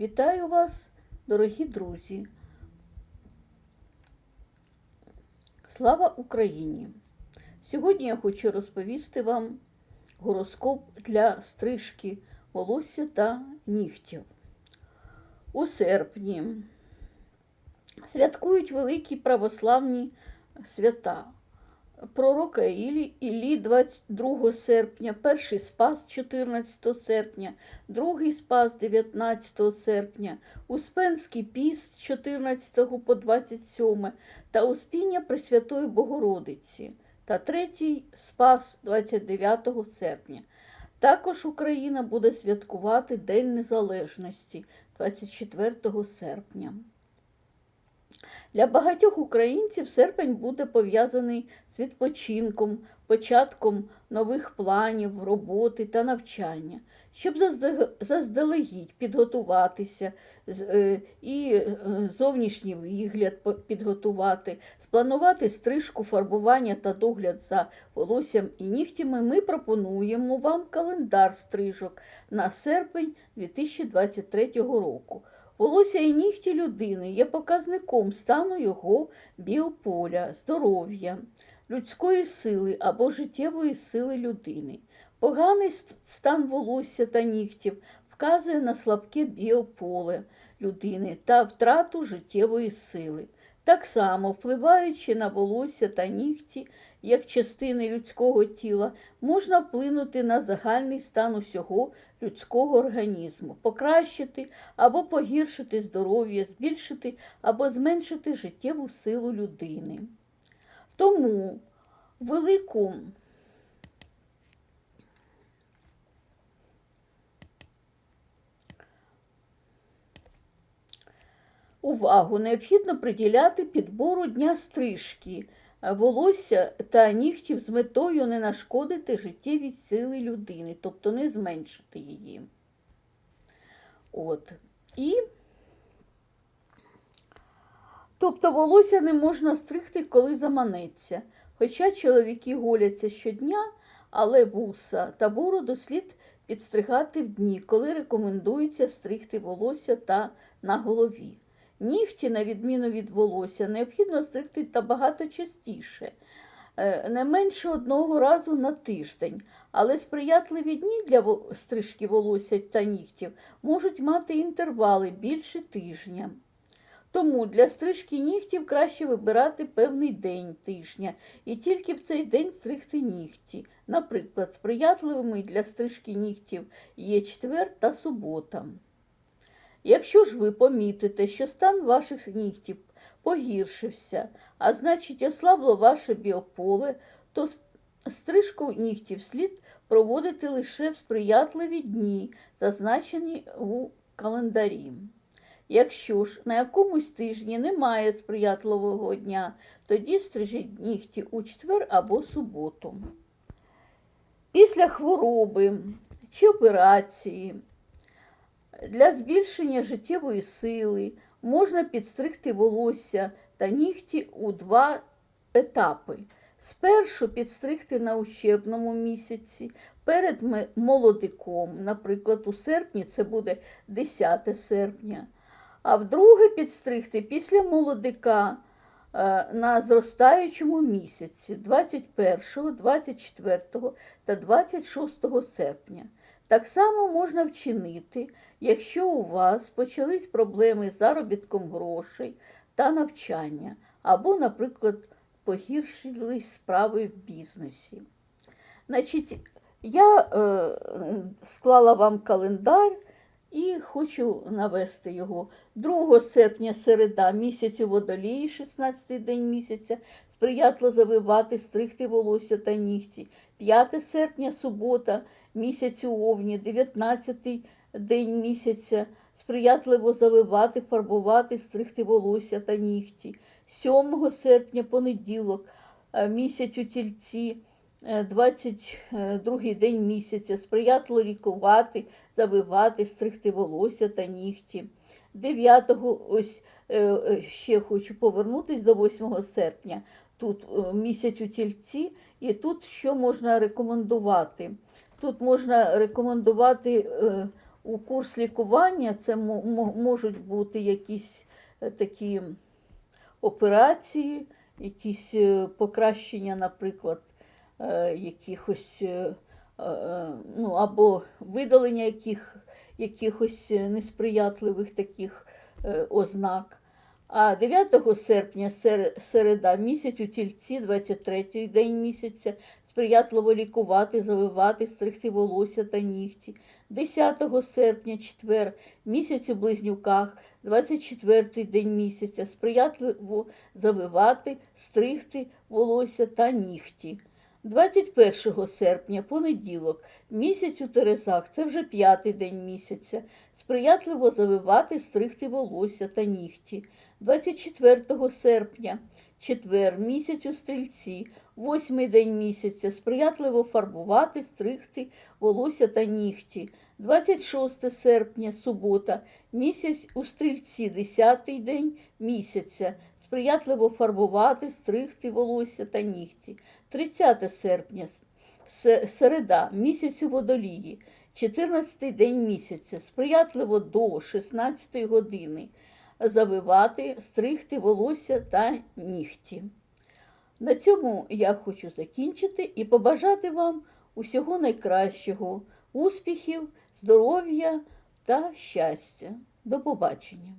Вітаю вас, дорогі друзі. Слава Україні! Сьогодні я хочу розповісти вам гороскоп для стрижки волосся та нігтів. У серпні святкують великі православні свята. Пророка Ілі, Іллі 22 серпня, перший спас 14 серпня, другий спас 19 серпня, Успенський піст 14 по 27 та Успіння Пресвятої Богородиці та третій спас 29 серпня. Також Україна буде святкувати День Незалежності 24 серпня. Для багатьох українців серпень буде пов'язаний відпочинком, початком нових планів, роботи та навчання, щоб заздалегідь підготуватися е, і е, зовнішній вигляд підготувати, спланувати стрижку, фарбування та догляд за волоссям і нігтями, ми пропонуємо вам календар стрижок на серпень 2023 року. Волосся і нігті людини є показником стану його біополя, здоров'я, людської сили або життєвої сили людини. Поганий стан волосся та нігтів вказує на слабке біополе людини та втрату життєвої сили. Так само, впливаючи на волосся та нігті як частини людського тіла, можна вплинути на загальний стан усього людського організму, покращити або погіршити здоров'я, збільшити або зменшити життєву силу людини. Тому велику увагу необхідно приділяти підбору дня стрижки е, волосся та нігтів з метою не нашкодити життєвій сили людини, тобто не зменшити її. От. І Тобто волосся не можна стригти, коли заманеться. Хоча чоловіки голяться щодня, але вуса та бороду слід підстригати в дні, коли рекомендується стригти волосся та на голові. Нігті, на відміну від волосся, необхідно стригти та багато частіше, е, не менше одного разу на тиждень. Але сприятливі дні для стрижки волосся та нігтів можуть мати інтервали більше тижня. Тому для стрижки нігтів краще вибирати певний день тижня і тільки в цей день стригти нігті. Наприклад, сприятливими для стрижки нігтів є четвер та субота. Якщо ж ви помітите, що стан ваших нігтів погіршився, а значить ослабло ваше біополе, то стрижку нігтів слід проводити лише в сприятливі дні, зазначені у календарі. Якщо ж на якомусь тижні немає сприятливого дня, тоді стрижіть нігті у четвер або суботу. Після хвороби чи операції для збільшення життєвої сили можна підстригти волосся та нігті у два етапи. Спершу підстригти на ущербному місяці перед молодиком, наприклад, у серпні це буде 10 серпня, а вдруге підстригти після молодика е, на зростаючому місяці 21, 24 та 26 серпня. Так само можна вчинити, якщо у вас почались проблеми з заробітком грошей та навчання, або, наприклад, погіршились справи в бізнесі. Значить, я е, склала вам календар і хочу навести його. 2 серпня середа, місяць у водолії, 16-й день місяця, сприятливо завивати, стригти волосся та нігті. 5 серпня, субота, місяць у овні, 19 день місяця, сприятливо завивати, фарбувати, стригти волосся та нігті. 7 серпня, понеділок, е, місяць у тільці, е, 22 день місяця, сприятливо лікувати, завивати, стригти волосся та нігті. 9 ось е, е, ще хочу повернутися до 8 серпня. Тут е, місяць у тільці, і тут що можна рекомендувати? Тут можна рекомендувати е, у курс лікування це мо- мо- можуть бути якісь е, такі операції, якісь е, покращення, наприклад, е, якихось е, е, ну, або видалення яких, якихось е, несприятливих таких е, ознак. А 9 серпня середа місяць у тільці, 23 день місяця, сприятливо лікувати, завивати, стригти волосся та нігті. 10 серпня, четвер, місяць у близнюках, 24 день місяця, сприятливо завивати, стригти волосся та нігті. 21 серпня, понеділок, місяць у Терезах, це вже п'ятий день місяця, сприятливо завивати, стригти волосся та нігті. 24 серпня, четвер, місяць у стрільці, восьмий день місяця, сприятливо фарбувати, стригти волосся та нігті. 26 серпня, субота, місяць у стрільці, десятий день місяця, сприятливо фарбувати, стригти волосся та нігті. 30 серпня, середа, місяць у водолії, 14 день місяця, сприятливо до 16 години завивати, стригти волосся та нігті. На цьому я хочу закінчити і побажати вам усього найкращого, успіхів, здоров'я та щастя. До побачення!